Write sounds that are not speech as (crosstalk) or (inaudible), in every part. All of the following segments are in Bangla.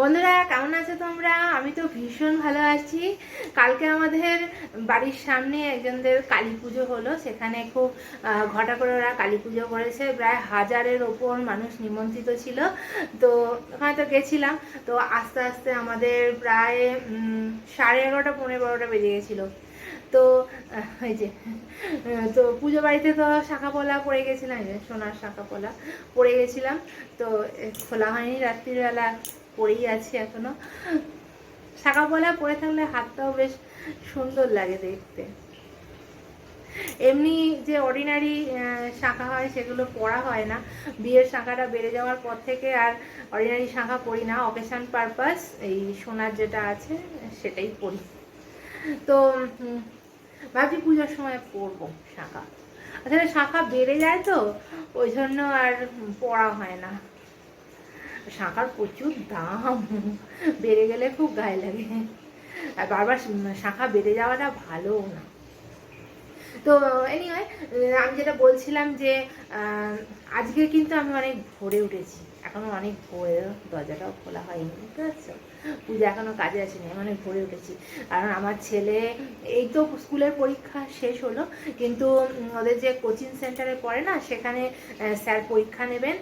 বন্ধুরা, কেমন আছো তোমরা? আমি তো ভীষণ ভালো আছি। কালকে আমাদের বাড়ির সামনে একজনদের কালী পুজো হলো। সেখানে খুব ঘটা করে ওরা কালী পুজো করেছে। প্রায় হাজারের ওপর মানুষ নিমন্ত্রিত ছিল। তো ওখানে তো গেছিলাম। তো আস্তে আস্তে আমাদের প্রায় সাড়ে এগারোটা পনেরো বারোটা বেজে গেছিল। তো এই যে তো পুজো বাড়িতে তো শাখা পড়ে গেছিলাম সোনার শাখা পোলা পড়ে গেছিলাম। তো খোলা হয়নি রাত্রিবেলা। পড়েই আছি এখনও। শাখা পোলা পরে থাকলে হাতটাও বেশ সুন্দর লাগে দেখতে। এমনি যে অর্ডিনারি শাখা হয় সেগুলো পড়া হয় না। বিয়ের শাখাটা বেড়ে যাওয়ার পর থেকে আর অর্ডিনারি শাখা পড়ি না। অকেশন পারপাস এই সোনার যেটা আছে সেটাই পড়ি তো ভাবছি পুজোর সময় পরবো শাখা। আসলে শাখা বেড়ে যায় তো, ওই জন্য আর পড়া হয় না। শাখার প্রচুর দাম। বেড়ে গেলে খুব গায়ে লাগে। আর বারবার শাঁখা বেড়ে যাওয়াটা ভালোও না। তো এনিওয়ে আমি যেটা বলছিলাম যে আজকে কিন্তু আমি অনেক ভোরে উঠেছি। এখনও অনেক ভোরে দরজাটাও খোলা হয়নি বুঝতে পারছ? পূজা এখনও কাজে আসেনি আমি অনেক ভোরে উঠেছি। কারণ আমার ছেলে এই তো স্কুলের পরীক্ষা শেষ হলো কিন্তু ওদের যে কোচিং সেন্টারে পড়ে না সেখানে স্যার পরীক্ষা নেবেন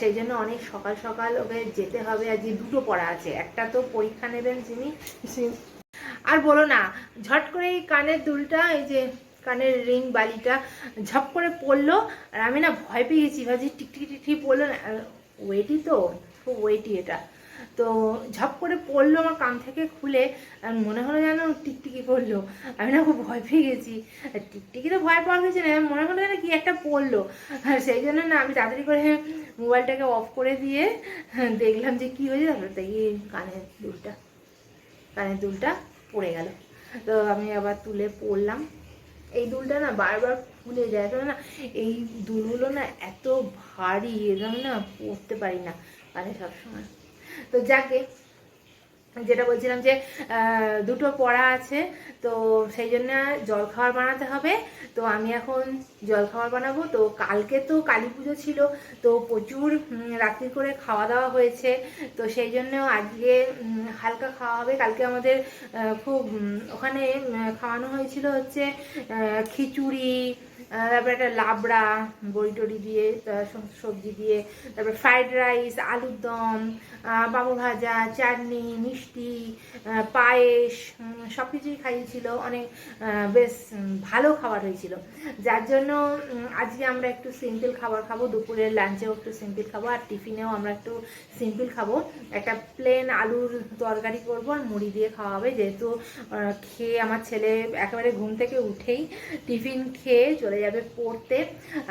সেই জন্য অনেক সকাল সকাল ওকে যেতে হবে। আর যে দুটো পড়া আছে একটা তো পরীক্ষা নেবেন যিনি আর বলো না ঝট করে এই কানের দুলটা এই যে কানের রিং বালিটা ঝপ করে পড়ল, আর আমি না ভয় পেয়ে গেছি, ভাবছি টিকটিকি টিকটিকি পড়ল না। ওয়েটই তো? খুব ওয়েটই এটা। তো ঝপ করে পড়ল আমার কান থেকে খুলে, আর মনে হলো যেন টিকটিকি পড়ল। আমি না খুব ভয় পেয়ে গেছি। টিকটিকি তো ভয় পাওয়া গেছে না মনে হলো যেন কি একটা পড়ল। আর সেই জন্য না আমি তাড়াতাড়ি করে মোবাইলটাকে অফ করে দিয়ে দেখলাম যে কি হয়েছে, তারপরে দেখি কানের দুলটা কানের দুলটা পড়ে গেল। তো আমি আবার তুলে পড়লাম। এই দুলটা না বারবার খুলে যায়। কেন না এই দুলগুলো না এত ভারী এরকম না পড়তে পারি না মানে সবসময়। তো যাকে যেটা বলছিলাম যে দুটো পড়া আছে, তো সেই জন্য জলখাবার বানাতে হবে। তো আমি এখন জলখাবার বানাবো। তো কালকে তো কালী পুজো ছিল, তো প্রচুর রাত্রি করে খাওয়া দাওয়া হয়েছে। তো সেই জন্য আজকে হালকা খাওয়া হবে। কালকে আমাদের খুব ওখানে খাওয়ানো হয়েছিল হচ্ছে খিচুড়ি তারপরে একটা লাবড়া, বড়ি টড়ি দিয়ে সবজি দিয়ে, তারপরে ফ্রাইড রাইস আলুর দম পাঁপড় ভাজা, চাটনি, মিষ্টি পায়েস সব কিছুই খাইয়েছিল। অনেক বেশ ভালো খাবার হয়েছিল। যার জন্য আজকে আমরা একটু সিম্পল খাবার খাব। দুপুরের লাঞ্চেও একটু সিম্পল খাব। আর টিফিনেও আমরা একটু সিম্পল খাব। একটা প্লেন আলুর তরকারি করব আর মুড়ি দিয়ে খাওয়া হবে। যেহেতু খেয়ে আমার ছেলে একেবারে ঘুম থেকে উঠেই টিফিন খেয়ে চলে যাবে পড়তে।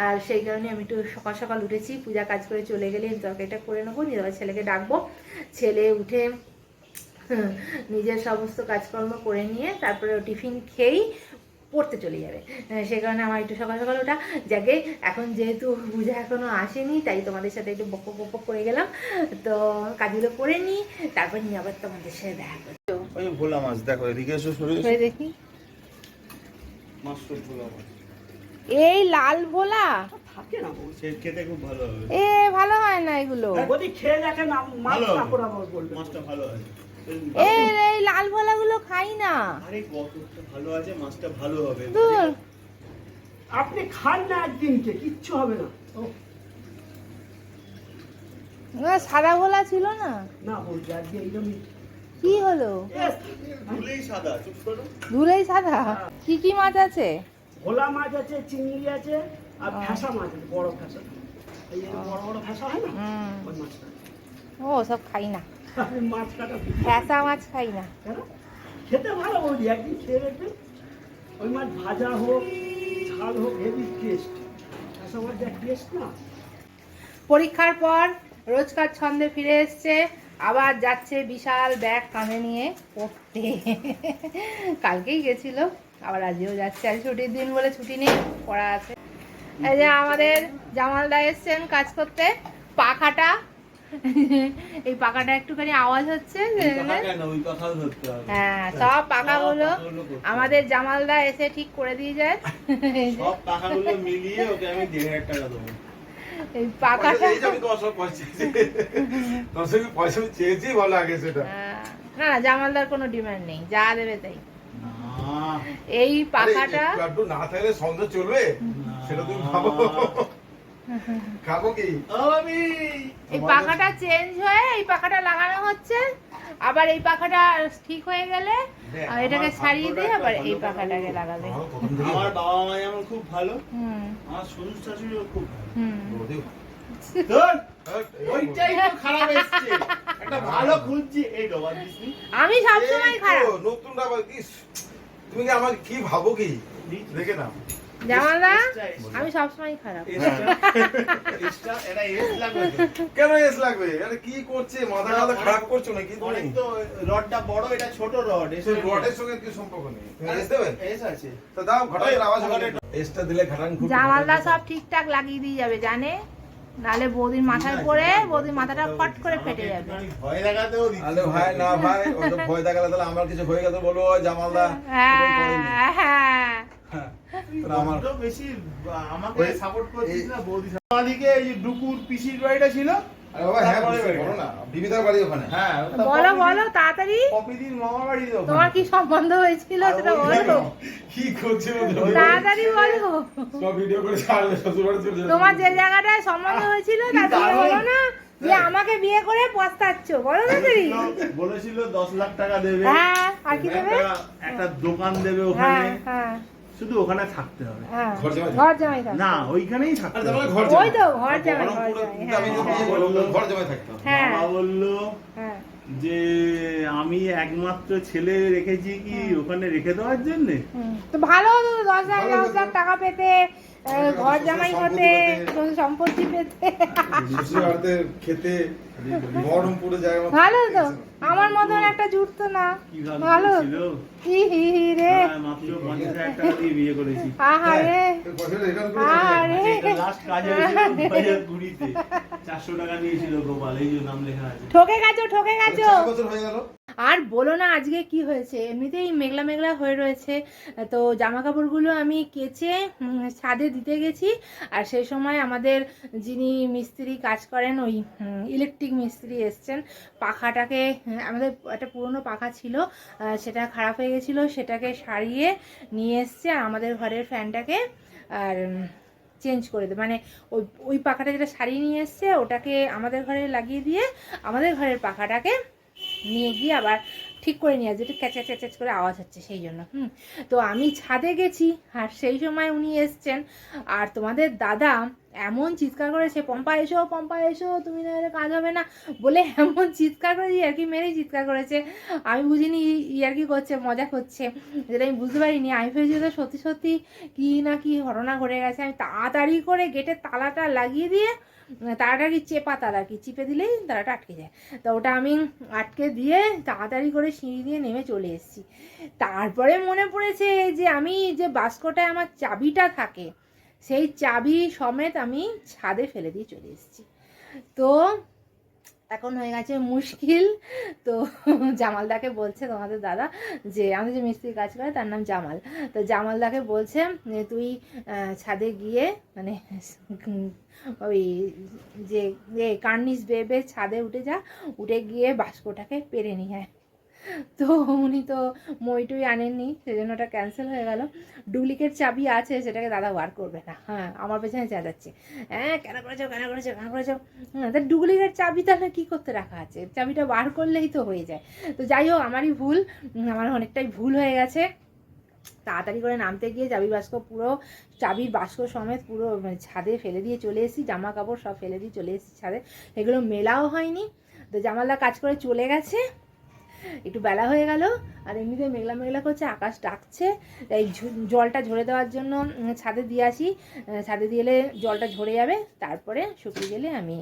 আর সেই কারণে আমি একটু সকাল সকাল উঠেছি পূজা কাজ করে চলে গেলে আমি তরকারিটা করে নেব নিয়ে ছেলেকে ডাকবো। ছেলে উঠে নিজের সমস্ত কাজকর্ম করে নিয়ে তারপরে টিফিন খেয়েই পড়তে চলে যাবে। সেই কারণে আমার একটু সকাল সকাল ওটা যাকে এখন যেহেতু পূজা এখনও আসেনি তাই তোমাদের সাথে একটু বক বক করে গেলাম। তো কাজগুলো করে নিই তারপর নিয়ে আবার তোমাদের সাথে দেখা করছি ওই ভোলা মাছ দেখো এদিকে এসো সরে হয়ে দেখি। মাছটা ভোলা মাছ। এই লাল ভোলা? থাকে না সে খেতে খুব ভালো হবে। এ ভালো হয় না এগুলো। বলি খেয়ে দেখে না মাছ ভালো। আবার বলবে। মাছটা ভালো আছে এই এই লাল ভোলাগুলো খাই না। আরে কতটা ভালো আছে মাছটা ভালো হবে। দূর আপনি খান না একদিনকে কিচ্ছু হবে না। ও, না, সাদা ভোলা ছিল না? না বলছি আজকে এইরকমই কি হলো? ভুলেই সাদা চুপ করো। ধুলেই সাদা? কি কি মাছ আছে? ভোলা মাছ আছে চিংড়ি আছে আর। ফ্যাসা মাছ আছে বড় ফ্যাসা এই বড় বড় ফ্যাসা হয় না? ওই মাছটা ও সব খাই না। মাছ কাটা ফ্যাসা মাছ খাই না। খেতে ভালো বৌদি একদিন খেয়ে দেখবেন ওই মাছ ভাজা হোক ঝাল হোক হেভি টেস্ট ফ্যাসা মাছ যা টেস্ট না। পরীক্ষার পর রোজকার ছন্দে ফিরে এসছে আবার যাচ্ছে বিশাল ব্যাগ কাঁধে নিয়ে পড়তে। কালকেই গেছিল। আবার আজকেও যাচ্ছে। আজ ছুটির দিন বলে ছুটি নেই পড়া আছে। এই যে আমাদের জামালদা এসছেন কাজ করতে। পাখাটা। এই পাখাটা একটুখানি আওয়াজ হচ্ছে হ্যাঁ সব পাখাগুলো পাখাগুলো। আমাদের জামালদা এসে ঠিক করে দিয়ে যায়। সব টাকাগুলো মিলিয়ে ওকে আমি দেড় হাজার টাকা দেবো। এই পাখাটা এই যে আমি তোমার সঙ্গে পয়সা চেয়েছি তোমার সঙ্গে পয়সা আমি চেয়েছি ভালো আগে সেটা। না না জামালদার কোনো ডিমান্ড নেই। যা দেবে তাই। এই পাখাটা একটু না থাকলে সংসার চলবে? সেটা তুমি ভাবো। খাব কি? আমি এই পাখাটা চেঞ্জ হয়ে এই পাখাটা লাগানো হচ্ছে। আবার এই পাখাটা ঠিক হয়ে গেলে এটাকে আমার ছাড়িয়ে দিয়ে আবার এই পাখাটাকে। লাগাবে। আমার বাবা মা যেমন খুব ভালো হুম। আমার শ্বশুর শাশুড়িও খুব ভালো। হুম। ওদের ধর, হাট, ওইটাই তো খারাপ এসছে। একটা ভালো খুঁজছি। এই ডবা দিসনি। আমি সবসময় খারাপ। নতুন আবার কি তুমি কি আমাকে কি ভাবো কি? দেখে না জামালদা। আমি সবসময় খারাপ। এস। কেন এস লাগবে? আরে কি করছে? মাথা মাথা খারাপ করছ নাকি? তুমি? অনেক তো রডটা বড় এটা ছোট রড এস রডের সঙ্গে কি সম্পর্ক নেই। এস দেবে? এস আছে। তো দাও ঘটার আওয়াজ এসটা দিলে ঘটান জামালদা সব ঠিকঠাক লাগিয়ে দিয়ে যাবে জানে? নালে বৌদির মাথায় পড়ে বৌদির মাথাটা ফট করে ফেটে যাবে। ভয় দেখাতেও ওদি আরে ভাই না ভাই ও তো ভয় দেখালে তাহলে আমার কিছু হয়ে গেছে বলব ওই জামালদা হ্যাঁ হ্যাঁ। হ্যাঁ, আমার তো বেশি আমাকে সাপোর্ট করছিস না বৌদি আমাদিকে এই যে ডুকুর পিসির বাড়িটা ছিল আরে বাবা হ্যাঁ হ্যাঁ বলো বলো তাড়াতাড়ি। কপিদিন মামা বাড়ি তো তোমার কি সম্বন্ধ হয়েছিল সেটা বলো। কি করছে তাড়াতাড়ি বলো। তোমার যে জায়গাটায় সম্বন্ধ হয়েছিল বলো না। যে আমাকে বিয়ে করে পস্তাচ্ছ বলো না তাড়াতাড়ি। বলেছিল- দশ লাখ টাকা দেবে। হ্যাঁ আর কি দেবে? একটা দোকান দেবে হ্যাঁ ওখানে। হ্যাঁ। শুধু ওখানে থাকতে হবে। হ্যাঁ ঘর জামাই। না ওইখানেই থাকতে হবে। ঘর ওই তো, ঘর জামাই, ঘর জামাই, থাকতে হবে হ্যাঁ, বিয়ে করব, ঘর জামাই থাকতাম হ্যাঁ। বাবা বলল হ্যাঁ। যে আমি একমাত্র ছেলে রেখেছি কি ওখানে রেখে দেওয়ার জন্য? তো ভালো হতো দশ হাজার দশ লাখ টাকা পেতে। ঘর জামাই হতে সম্পত্তি সম্পত্তি পেতে। খেতে ভালো তো। আমার মতন একটা জুটতো না। ভালো ভালো। হি হি হি রে। হ্যাঁ, মাত্র পঞ্চাশ হাজার টাকা দিয়ে বিয়ে করেছি। আহা রে। পয়সাটা return করে দেবে। আরে এটা লাস্ট কাজ হয়েছিল দু হাজার চারশো টাকা নিয়েছিল গোপাল এই যে নাম লেখা আছে। ঠকে গেছো ঠকে গেছো। আর বলো না আজকে কি হয়েছে? এমনিতেই মেঘলা মেঘলা হয়ে রয়েছে। তো জামা কাপড়গুলো আমি কেচে ছাদে দিতে গেছি। আর সেই সময় আমাদের যিনি মিস্ত্রি কাজ করেন, ওই ইলেকট্রিক মিস্ত্রি এসছেন। পাখাটাকে, আমাদের একটা পুরনো পাখা ছিল সেটা খারাপ হয়ে গেছিল। সেটাকে সারিয়ে নিয়ে এসছে আর আমাদের ঘরের ফ্যানটাকে আর চেঞ্জ করে দেবে। মানে ওই ওই পাখাটা যেটা সারিয়ে নিয়ে এসছে, ওটাকে আমাদের ঘরে লাগিয়ে দিয়ে আমাদের ঘরের পাখাটাকে নিয়ে গিয়ে আবার ঠিক করে নিয়ে আসবে। একটু ক্যাচা, ক্যাচ করে আওয়াজ হচ্ছে সেই জন্য, হুম। তো আমি ছাদে গেছি আর সেই সময় উনি এসছেন। আর তোমাদের দাদা এমন চিৎকার করেছে পম্পা, এসো পম্পা, এসো, তুমি না এলে কাজ হবে না। বলে এমন চিৎকার করেছে ইয়ার্কি মেরেই চিৎকার করেছে। আমি বুঝিনি ইয়ার্কি করছে, মজা করছে। যেটা আমি বুঝতে পারিনি। আমি ভেবেছি তো সত্যি সত্যি কী না কি ঘটনা ঘটে গেছে। আমি তাড়াতাড়ি করে গেটের তালাটা লাগিয়ে দিয়ে তালাটা কি চেপা তারা কি চিপে দিলেই তারাটা আটকে যায়। তো ওটা আমি আটকে দিয়ে তাড়াতাড়ি করে সিঁড়ি দিয়ে নেমে চলে এসেছি। তারপরে মনে পড়েছে যে আমি যে বাস্কটায় আমার চাবিটা থাকে, সেই চাবি সমেত আমি ছাদে ফেলে দিয়ে চলে এসেছি। তো এখন হয়ে গেছে মুশকিল। তো জামালদাকে বলছে তোমাদের দাদা যে, আমি যে মিস্ত্রির কাজ করে তার নাম জামাল। তো জামালদাকে বলছে তুই ছাদে গিয়ে মানে ওই যে কার্নিস বেবে ছাদে উঠে যা, উঠে গিয়ে বাস্কটাকে পেরে নিয়ে আয় (laughs) তো উনি তো মইটুই আনেননি, সেজন্য ওটা ক্যান্সেল হয়ে গেল। ডুপ্লিকেট চাবি আছে সেটাকে দাদা বার করবে না। হ্যাঁ আমার পেছনে চেঁচাচ্ছে। হ্যাঁ কেন করেছ কেন করেছ কেন করেছ? হ্যাঁ তা ডুপ্লিকেট চাবি তাহলে কী করতে রাখা আছে? চাবিটা বার করলেই তো হয়ে যায়। তো যাই হোক, আমারই ভুল। আমার অনেকটাই ভুল হয়ে গেছে। তাড়াতাড়ি করে নামতে গিয়ে চাবি বাস্ক পুরো, চাবির বাস্ক সমেত পুরো ছাদে ফেলে দিয়ে চলে এসেছি। জামা কাপড় সব ফেলে দিয়ে চলে এসেছি ছাদে। এগুলো মেলাও হয়নি। তো জামালদা কাজ করে চলে গেছে। একটু বেলা হয়ে গেল আর এমনিতে মেঘলা মেঘলা করছে, আকাশ ডাকছে। এই জলটা ঝরে দেওয়ার জন্য ছাদে দিয়ে আসি। ছাদে দিয়ে এলে জলটা ঝরে যাবে, তারপরে শুকিয়ে গেলে আমি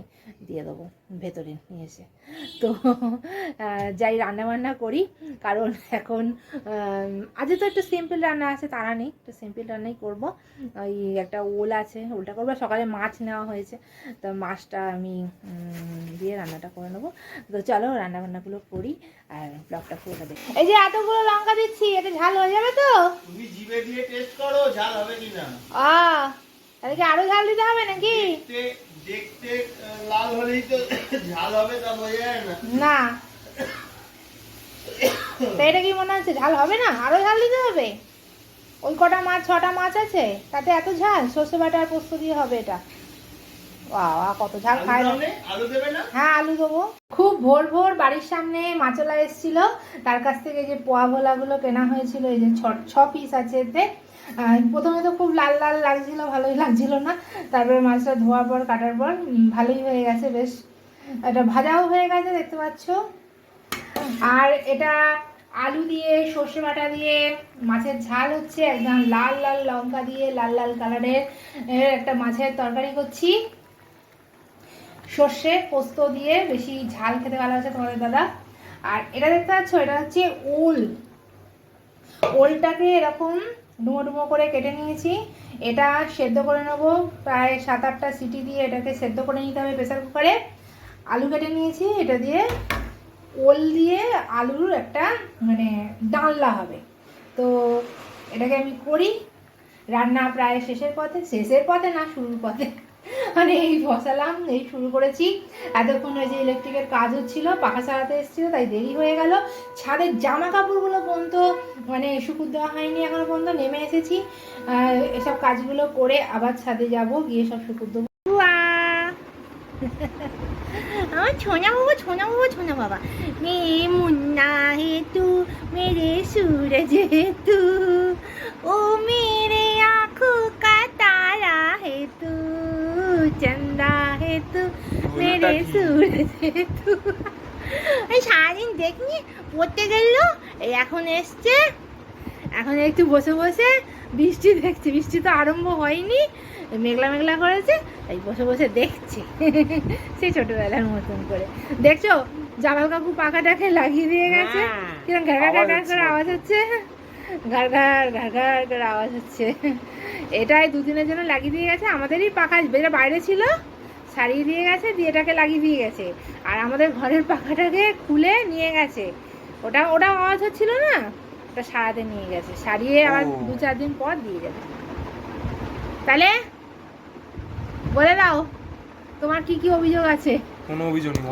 দিয়ে দেবো, ভেতরে নিয়ে এসে। তো যাই রান্না বান্না করি, কারণ এখন আজকে তো একটু সিম্পল রান্না আছে তারা নেই, একটু সিম্পল রান্নাই করব। ওই একটা ওল আছে, ওলটা করব, সকালে মাছ নেওয়া হয়েছে। তো মাছটা আমি দিয়ে রান্নাটা করে নেব। তো চলো রান্নাবান্নাগুলো করি, আর ব্লগটা পুরোটা দেখি। এই যে এতগুলো লঙ্কা দিচ্ছি এটা ঝাল হয়ে যাবে তো? তুমি জিভে দিয়ে টেস্ট করো ঝাল হবে কিনা? আ তাহলে কি আরও ঝাল দিতে হবে নাকি? দেখতে দেখতে লাল হলেই তো (coughs) ঝাল হবে তা বোঝা যায় না। না। তো এটা কি মনে হচ্ছে ঝাল হবে না? আরও ঝাল দিতে হবে? ওই কটা মাছ ছটা মাছ আছে তাতে এত ঝাল সর্ষে বাটা আর পোস্ত দিয়ে হবে এটা। বাবা কত ঝাল খায় হ্যাঁ আলু দেবো। খুব ভোর ভোর বাড়ির সামনে মাছলা এসেছিল। তার কাছ থেকে যে পোয়া ভোলাগুলো কেনা হয়েছিল এই যে ছ পিস আছে এতে। প্রথমে তো খুব লাল লাল লাগছিল ভালোই লাগছিল না। তারপরে মাছটা ধোয়ার পর কাটার পর ভালোই হয়ে গেছে বেশ। এটা ভাজাও হয়ে গেছে দেখতে পাচ্ছ। আর এটা আলু দিয়ে সর্ষে বাটা দিয়ে মাছের ঝাল হচ্ছে একদম লাল লাল লঙ্কা দিয়ে লাল লাল কালারের একটা মাছের তরকারি করছি। সর্ষে পোস্ত দিয়ে বেশি ঝাল খেতে ভালো আছে তোমাদের দাদা। আর এটা দেখতে পাচ্ছ, এটা হচ্ছে ওল। ওলটাকে এরকম ডুমো ডুমো করে কেটে নিয়েছি। এটা সেদ্ধ করে নেব, প্রায় সাত আটটা সিটি দিয়ে এটাকে সেদ্ধ করে নিতে হবে প্রেসার কুকারে। আলু কেটে নিয়েছি, এটা দিয়ে ওল দিয়ে আলুর একটা মানে ডালনা হবে। তো এটাকে আমি করি, রান্না প্রায় শেষের পথে শেষের পথে না, শুরুর পথে। মানে এই বসালাম, এই শুরু করেছি। এতক্ষণ ওই যে ইলেকট্রিকের কাজ হচ্ছিল, পাখা সারাতে এসেছিল, তাই দেরি হয়ে গেল। ছাদের জামা কাপড়গুলো পর্যন্ত মানে শুকুর দেওয়া হয়নি এখনও পর্যন্ত, নেমে এসেছি। এসব কাজগুলো করে আবার ছাদে যাব, গিয়ে সব শুকুর দেবো। আমার ছোনা বাবা ছোনা বাবা ছোনা বাবা। মে মুন্না হে তু, মেরে সুরজ হে তু। ও মেয়ে चंदा है तू मेरे सूरज है तू এই সারাদিন দেখনি পড়তে গেল এই এখন এসছে এখন একটু বসে বসে বৃষ্টি দেখছে বৃষ্টি তো আরম্ভ হয়নি মেঘলা মেঘলা করেছে তাই বসে বসে দেখছে সেই ছোটবেলার মতন করে দেখছো জামাল কাকু পাখাটাকে লাগিয়ে দিয়ে গেছে কিরকম ঘাড় ঘাড় ঘাড় করে আওয়াজ হচ্ছে ঘাড় ঘাড় ঘাড় ঘাড় করে আওয়াজ হচ্ছে। এটাই দুদিনের জন্য লাগিয়ে দিয়ে গেছে। আমাদেরই পাখা যেটা বাইরে ছিল সারিয়ে দিয়ে গেছে দিয়ে এটাকে লাগিয়ে দিয়ে গেছে। আর আমাদের ঘরের পাখাটাকে খুলে নিয়ে গেছে। ওটা ওটা আওয়াজ হচ্ছিল না? ওটা সারাতে নিয়ে গেছে। সারিয়ে আবার দু চার দিন পর দিয়ে যাবে তাহলে বলে দাও তোমার কি কি অভিযোগ আছে? কোনো অভিযোগ নেই।